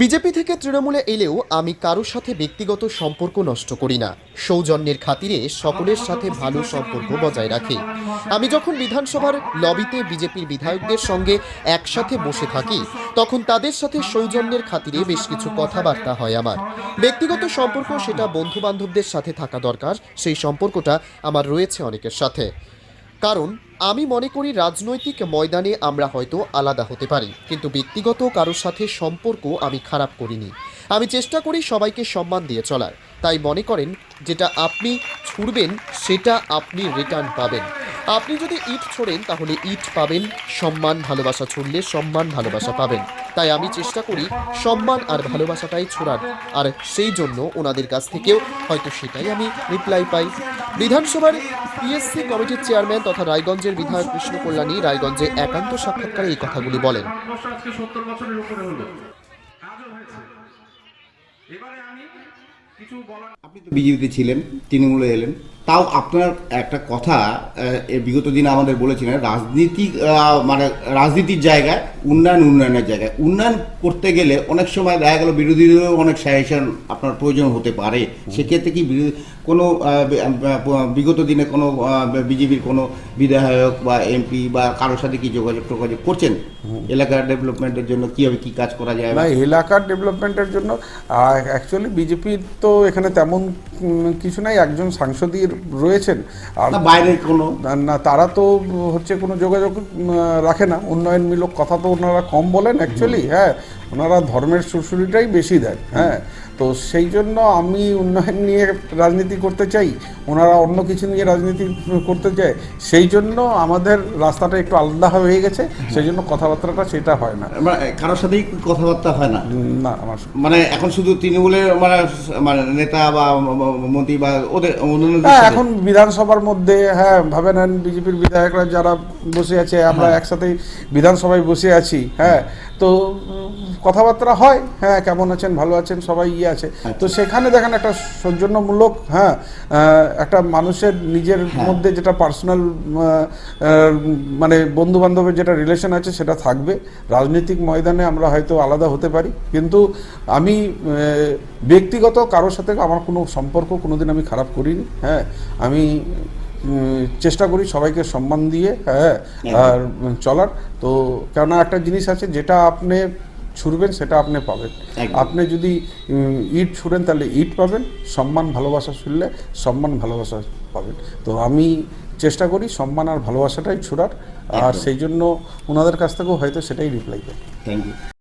BJP থেকে তৃণমূলে এলেও আমি কারোর সাথে ব্যক্তিগত সম্পর্ক নষ্ট করি না। সৌজন্যের খাতিরে সকলের সাথে ভালো সম্পর্ক বজায় রাখি। আমি যখন বিধানসভার লবিতে বিজেপির বিধায়কদের সঙ্গে একসাথে বসে থাকি, তখন তাদের সাথে সৌজন্যের খাতিরে বেশ কিছু কথাবার্তা হয় আমার। ব্যক্তিগত সম্পর্ক সেটা বন্ধু বান্ধবদের সাথে থাকা দরকার, সেই সম্পর্কটা আমার রয়েছে অনেকের সাথে। কারণ, আমি মনে করি রাজনৈতিক ময়দানে আমরা হয়তো আলাদা হতে পারি, কিন্তু ব্যক্তিগত কারোর সাথে সম্পর্ক আমি খারাপ করিনি। আমি চেষ্টা করি সবাইকে সম্মান দিয়ে চলার। তাই মনে করেন, যেটা আপনি ছুড়বেন, সেটা আপনি রিটার্ন পাবেন। আপনি যদি ইট ছোড়েন, তাহলে ইট পাবেন, সম্মান, ভালোবাসা ছুড়লে সম্মান, ভালোবাসা পাবেন। তাই আমি চেষ্টা করি সম্মান আর ভালোবাসাটাই ছোড়ার। আর সেই জন্য ওনাদের কাছ থেকেও হয়তো সেটাই আমি রিপ্লাই পাই। বিধানসভার পিএসসি কমিটির চেয়ারম্যান তথা রায়গঞ্জের বিধায়ক কৃষ্ণ কল্যাণী রায়গঞ্জে একান্ত সাক্ষাৎকারে এই কথাগুলি বলেন। ভারতবর্ষ আজকে সত্তর বছরের উপরে হলো? কাজও হয়েছে। এবারে আমি কিছু বলার আপনি তো বিজেপিতে ছিলেন তৃণমূলে এলেন। তাও আপনার একটা কথা বিগত দিনে আমাদের বলেছিলেন রাজনীতি মানে রাজনীতির জায়গায় উন্নয়ন উন্নয়নের জায়গায়। উন্নয়ন করতে গেলে অনেক সময় দেখা গেল বিরোধীদেরও অনেক সাজেশন আপনার প্রয়োজন হতে পারে। সেক্ষেত্রে কি কোনো বিগত দিনে কোনো বিজেপির কোনো বিধায়ক বা এমপি বা কারোর সাথে কি যোগাযোগ টোগাযোগ করছেন? এলাকার ডেভেলপমেন্টের জন্য কীভাবে কী কাজ করা যায়? না এলাকার ডেভেলপমেন্টের জন্য অ্যাকচুয়ালি বিজেপির তো এখানে তেমন কিছু নাই। একজন সাংসদই রয়েছেন। আর বাইরে বাইরের কোনো? না তারা তো হচ্ছে কোনো যোগাযোগ রাখে না। উন্নয়নমূলক কথা তো ওনারা কম বলেন অ্যাকচুয়ালি হ্যাঁ। ওনারা ধর্মের সুরসুরিটাই বেশি দেন হ্যাঁ। তো সেই জন্য আমি উন্নয়ন নিয়ে রাজনীতি করতে চাই ওনারা অন্য কিছু নিয়ে রাজনীতি করতে চায় সেই জন্য আমাদের রাস্তাটা একটু আলাদা হয়ে গেছে সেই জন্য কথাবার্তাটা সেটা হয় না। মানে কারোর সাথেই কথাবার্তা হয় না? না আমার মানে এখন শুধু তৃণমূলের মানে মানে নেতা বা মন্ত্রী বা ওদের হ্যাঁ এখন বিধানসভার মধ্যে হ্যাঁ ভাবে নেন বিজেপির বিধায়করা যারা বসে আছে আমরা একসাথে বিধানসভায় বসে আছি হ্যাঁ। তো কথাবার্তা হয় হ্যাঁ কেমন আছেন ভালো আছেন সবাই ইয়ে আছে। তো সেখানে দেখেন একটা সৌজন্যমূলক হ্যাঁ একটা মানুষের নিজের মধ্যে যেটা পার্সোনাল মানে বন্ধু বান্ধবের যেটা রিলেশন আছে সেটা থাকবে। রাজনৈতিক ময়দানে আমরা হয়তো আলাদা হতে পারি। কিন্তু আমি ব্যক্তিগত কারোর সাথে আমার কোনো সম্পর্ক কোনোদিন আমি খারাপ করিনি হ্যাঁ। আমি চেষ্টা করি সবাইকে সম্মান দিয়ে হ্যাঁ আর চলার। তো কেননা একটা জিনিস আছে যেটা আপনি ছুড়বেন সেটা আপনি পাবেন। আপনি যদি ইট ছুড়েন তাহলে ইট পাবেন সম্মান ভালোবাসা ছুড়লে সম্মান ভালোবাসা পাবেন। তো আমি চেষ্টা করি সম্মান আর ভালোবাসাটাই ছুড়ার আর সেই জন্য ওনাদের কাছ থেকেও হয়তো সেটাই রিপ্লাই পাই থ্যাংক ইউ